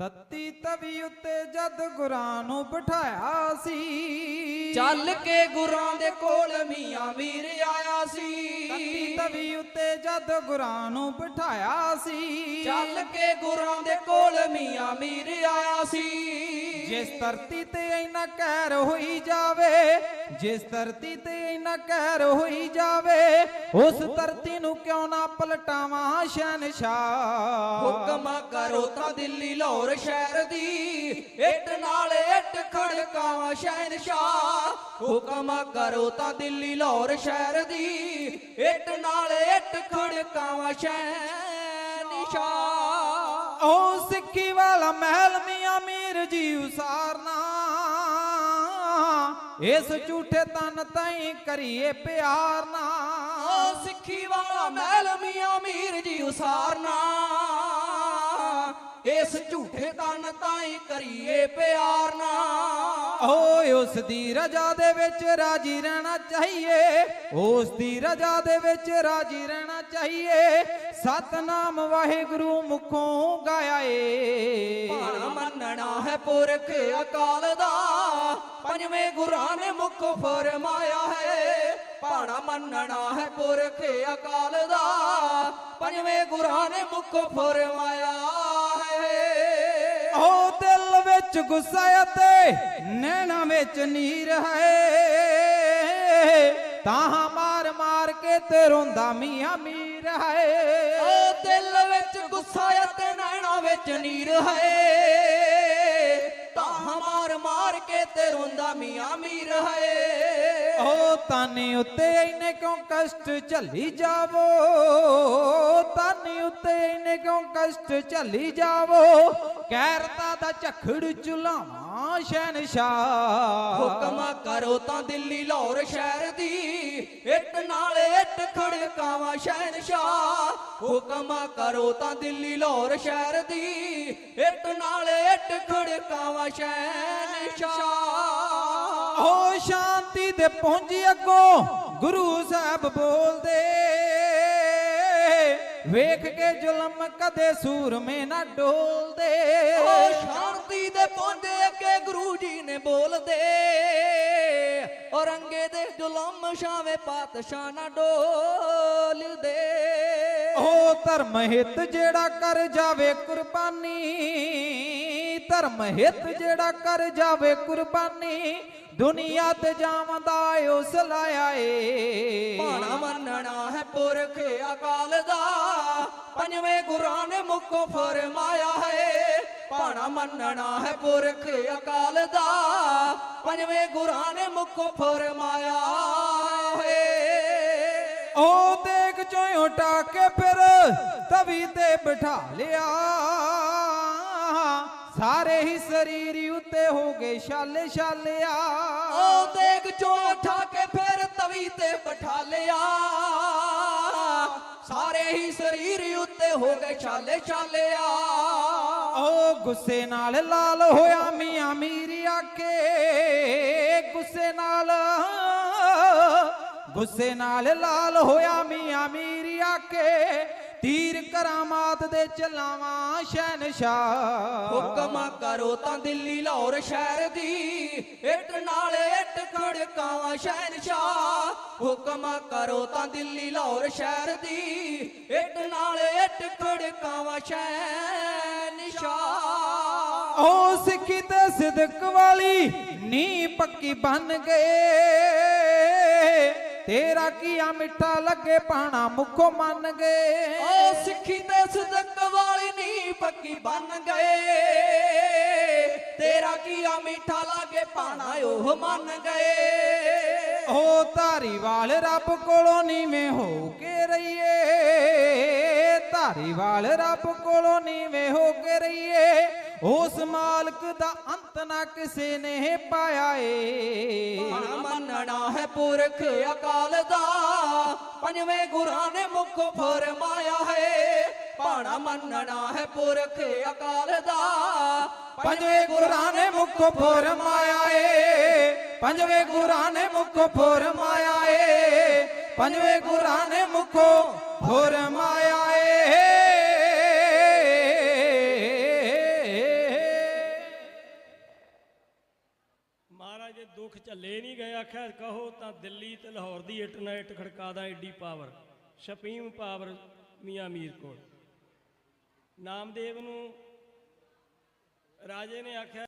ਤੱਤੀ ਤਵੀ ਉੱਤੇ ਜਦ ਗੁਰਾਂ ਨੂੰ ਬਿਠਾਇਆ ਸੀ। ਚੱਲ ਕੇ ਗੁਰਾਂ ਦੇ ਕੋਲ ਮੀਆਂ ਮੀਰ ਆਇਆ ਤੱਤੀ ਸੀ ਤਵੀ ਉੱਤੇ ਜਦ ਗੁਰਾਂ ਨੂੰ ਬਿਠਾਇਆ ਸੀ। ਚੱਲ ਕੇ ਗੁਰਾਂ ਦੇ ਕੋਲ ਮੀਆਂ ਮੀਰ ਆਇਆ ਸੀ। ਜਿਸ ਧਰਤੀ ਤੇ ਇੰਨਾ ਕਹਿਰ ਹੋਈ ਜਾਵੇ ਜਿਸ ਧਰਤੀ ਤੇ ਇੰਨਾ ਕਹਿਰ ਹੋਈ ਜਾਵੇ ਉਸ ਧਰਤੀ ਨੂੰ ਕਿਉਂ ਨਾ ਪਲਟਾਵਾਂ ਸ਼ਹਿਨਸ਼ਾਹ? ਹੁਕਮ ਕਰੋ ਤਾਂ ਦਿੱਲੀ ਲਾਹੌਰ ਸ਼ਹਿਰ ਦੀ ਇੱਟ ਨਾਲ ਇੱਟ ਖੜਕਾਵਾਂ ਸ਼ਹਿਨਸ਼ਾਹ। ਹੁਕਮ ਕਰੋ ਤਾਂ ਦਿੱਲੀ ਲਾਹੌਰ ਸ਼ਹਿਰ ਦੀ ਇੱਟ ਨਾਲ ਇੱਟ ਖੜਕਾਵਾਂ ਸ਼ਹਿਨਸ਼ਾਹ। ਓ ਸਿੱਖੀ ਵਾਲਾ ਮਹਿਲ ਮੀਆਂ ਮੀਰ ਜੀ ਉਸਾਰਨਾ ਇਸ ਝੂਠੇ ਤਨ ਤਾਈ ਕਰੀਏ ਪਿਆਰ ਨਾ। ਓ ਸਿੱਖੀ ਵਾਲਾ ਮਹਿਲ ਮੀਆਂ ਮੀਰ ਜੀ ਉਸਾਰਨਾ। ਇਸ ਝੂਠੇ ਤਨ ਤਾਈ ਕਰੀਏ ਪਿਆਰ ਨਾ। ਓਏ ਉਸ ਦੀ ਰਜਾ ਦੇ ਵਿੱਚ ਰਾਜੀ ਰਹਿਣਾ ਚਾਹੀਏ। ਉਸ ਦੀ ਰਜਾ ਦੇ ਵਿੱਚ ਰਾਜੀ ਰਹਿਣਾ ਚਾਹੀਏ। ਸਤਨਾਮ ਵਾਹਿਗੁਰੂ ਮੁਖੋਂ ਗਾਇਆ ਏ ਭਾਣਾ ਮੰਨਣਾ ਹੈ ਪੁਰਖ ਅਕਾਲ ਦਾ। ਪੰਜਵੇਂ ਗੁਰਾਂ ਨੇ ਮੁਖ ਫਰਮਾਇਆ ਹੈ। ਭਾਣਾ ਮੰਨਣਾ ਹੈ ਪੁਰਖ ਅਕਾਲ ਦਾ। ਪੰਜਵੇਂ ਗੁਰਾਂ ਨੇ ਮੁਖ ਫਰਮਾਇਆ ਵਿੱਚ ਗੁੱਸਾ ਅਤੇ ਨੈਣਾ ਵਿੱਚ ਨੀਰ ਹੈ। ਤਾਂ ਮਾਰ ਮਾਰ ਕੇ ਤੇ ਰੋਂਦਾ ਮੀਆਂ ਮੀਰ ਹੈ। ਓ ਦਿਲ ਵਿੱਚ ਗੁੱਸਾ ਅਤੇ ਨੈਣਾ ਵਿੱਚ ਨੀਰ ਹੈ। ਤਾਂ ਮਾਰ ਮਾਰ ਕੇ ਤੇ ਰੋਂਦਾ ਮੀਆਂ ਮੀਰ ਹੈ। ਓ ਤਾਨੇ ਉੱਤੇ ਇੰਨੇ ਕਿਉਂ ਕਸ਼ਟ ਝੱਲੀ ਜਾਵੋ? ਤਾਨੇ ਉੱਤੇ ਇੰਨੇ ਕਿਉਂ ਕਸ਼ਟ ਝੱਲੀ ਜਾਵੋ? ਕਹਿਰਤਾ ਦਾ ਝਖੜ ਚੁਲਾਵਾਂ ਸ਼ਹਿਨਸ਼ਾਹ। ਹੁਕਮ ਕਰੋ ਤਾਂ ਦਿੱਲੀ ਲਾਹੌਰ ਸ਼ਹਿਰ ਦੀ ਇੱਟ ਨਾਲ ਇੱਟ ਖੜਕਾਵਾਂ ਸ਼ਹਿਨਸ਼ਾਹ। ਹੁਕਮ ਕਰੋ ਤਾਂ ਦਿੱਲੀ ਲਾਹੌਰ ਸ਼ਹਿਰ ਦੀ ਇੱਟ ਨਾਲ ਇੱਟ ਖੜਕਾਵਾਂ ਸ਼ਹਿਨਸ਼ਾਹ। ਓ ਸ਼ਾਂਤੀ ਦੇ ਪੁੰਜ ਅੱਗੋਂ ਗੁਰੂ ਸਾਹਿਬ ਬੋਲਦੇ। ਵੇਖ ਕੇ ਜ਼ੁਲਮ ਕਦੇ ਸੂਰਮੇ ਨਾ ਡੋਲਦੇ। ਓ ਸ਼ਾਂਤੀ ਦੇ ਪੌਂਦੇ ਅੱਗੇ ਗੁਰੂ ਜੀ ਨੇ ਬੋਲਦੇ। ਔਰੰਗੇ ਦੇ ਜ਼ੁਲਮ ਸ਼ਾਵੇ ਪਾਤਸ਼ਾਹ ਨਾ ਡੋਲਦੇ। ਓ ਧਰਮ ਹਿੱਤ ਜਿਹੜਾ ਕਰ ਜਾਵੇ ਕੁਰਬਾਨੀ। ਧਰਮ ਹਿੱਤ ਜਿਹੜਾ ਕਰ ਜਾਵੇ ਕੁਰਬਾਨੀ ਦੁਨੀਆ ਤੇ ਜਾਵੰਦਾ ਉਸ ਲਾਇਆ ਏ ਭਾਣਾ ਮੰਨਣਾ ਹੈ ਪੁਰਖ ਅਕਾਲ ਦਾ ਪੰਜਵੇਂ ਗੁਰਾਂ ਨੇ ਮੁਖ ਫਰਮਾਇਆ ਹੈ। ਭਾਣਾ ਮੰਨਣਾ ਹੈ ਪੁਰਖ ਅਕਾਲ ਦਾ ਪੰਜਵੇਂ ਗੁਰਾਂ ਨੇ ਮੁਖ ਫਰਮਾਇਆ ਹੈ। ਉਹ ਦੇਖ ਚੋਂ ਉਟਾ ਕੇ ਫਿਰ ਤਵੀ ਤੇ ਬਿਠਾ ਲਿਆ। ਸਾਰੇ ਹੀ ਸਰੀਰ ਉੱਤੇ ਹੋ ਗਏ ਛਾਲੇ ਛਾਲਿਆ। ਉਹ ਦੇਗ ਚੋਂ ਉਠਾ ਕੇ ਫਿਰ ਤਵੀ ਤੇ ਬਿਠਾ ਲਿਆ ਸਾਰੇ ਹੀ ਸਰੀਰ ਉੱਤੇ ਹੋ ਗਏ ਛਾਲੇ ਛਾਲਿਆ। ਉਹ ਗੁੱਸੇ ਨਾਲ ਲਾਲ ਹੋਇਆ ਮੀਆਂ ਮੀਰ ਆਕੇ। ਗੁੱਸੇ ਨਾਲ ਗੁੱਸੇ ਨਾਲ ਲਾਲ ਹੋਇਆ ਮੀਆਂ ਮੀਰ ਆਕੇ। ਤੀਰ ਕਰਾਮਾਤ ਦੇ ਚਲਾਵਾਂ ਸ਼ਹਿਨਸ਼ਾਹ। ਹੁਕਮ ਕਰੋ ਤਾਂ ਦਿੱਲੀ ਲਾਹੌਰ ਸ਼ਹਿਰ ਦੀ ਇੱਟ ਨਾਲ ਇੱਟ ਖੜਕਾਵਾਂ ਸ਼ਹਿਨਸ਼ਾਹ। ਹੁਕਮ ਕਰੋ ਤਾਂ ਦਿੱਲੀ ਲਾਹੌਰ ਸ਼ਹਿਰ ਦੀ ਇੱਟ ਨਾਲ ਇੱਟ ਖੜਕਾਵਾਂ ਸ਼ਹਿਨਸ਼ਾਹ। ਓ ਸਿੱਖੀ ਤੇ ਸਿਦਕ ਵਾਲੀ ਨੀ ਪੱਕੀ ਬਣ ਗਏ। ਤੇਰਾ ਕੀਆ ਮਿੱਠਾ ਲੱਗੇ ਪਾਣਾ ਮੁਖੋਂ ਮੰਨ ਗਏ। ਓ ਸਿੱਖੀ ਤੇ ਸਦਕ ਵਾਲੀ ਨੀ ਪੱਕੀ ਬਣ ਗਏ। ਤੇਰਾ ਕੀਆ ਮਿੱਠਾ ਲਾਗੇ ਪਾਣਾ ਉਹ ਮੰਨ ਗਏ। ਓ ਧਾਰੀਵਾਲ ਰੱਬ ਕੋਲੋਂ ਨੀਵੇਂ ਹੋ ਕੇ ਰਹੀਏ। ਧਾਰੀਵਾਲ ਰੱਬ ਕੋਲੋਂ ਨੀਵੇਂ ਹੋ ਕੇ ਰਹੀਏ। ਉਸ ਮਾਲਕ ਦਾ ਅੰਤ ਨਾ ਕਿਸੇ ਨੇ ਪਾਇਆ ਏ। ਮੰਨਣਾ ਹੈ ਪੁਰਖ ਅਕਾਲ ਦਾ, ਪੰਜਵੇਂ ਗੁਰਾਂ ਨੇ ਮੁਖ ਫਰਮਾਇਆ ਹੈ। ਭਾਣਾ ਮੰਨਣਾ ਹੈ ਪੁਰਖ ਅਕਾਲ ਦਾ, ਪੰਜਵੇਂ ਗੁਰਾਂ ਨੇ ਮੁਖ ਫਰਮਾਇਆ ਏ। ਪੰਜਵੇਂ ਗੁਰਾਂ ਨੇ ਮੁਖ ਫਰਮਾਇਆ ਏ। ਪੰਜਵੇਂ ਗੁਰਾਂ ਨੇ ਮੁਖ ਫਰਮਾਇਆ ਝੱਲੇ ਨਹੀਂ ਗਏ ਆਖਿਆ ਕਹੋ ਤਾਂ ਦਿੱਲੀ ਤੇ ਲਾਹੌਰ ਦੀ ਇੱਟ ਨਾਲ ਇੱਟ ਖੜਕਾ ਦਾਂ ਏਡੀ ਪਾਵਰ। ਸ਼ਪੀਮ ਪਾਵਰ ਮੀਆਂ ਮੀਰ ਕੋਲ। ਨਾਮਦੇਵ ਨੂੰ ਰਾਜੇ ਨੇ ਆਖਿਆ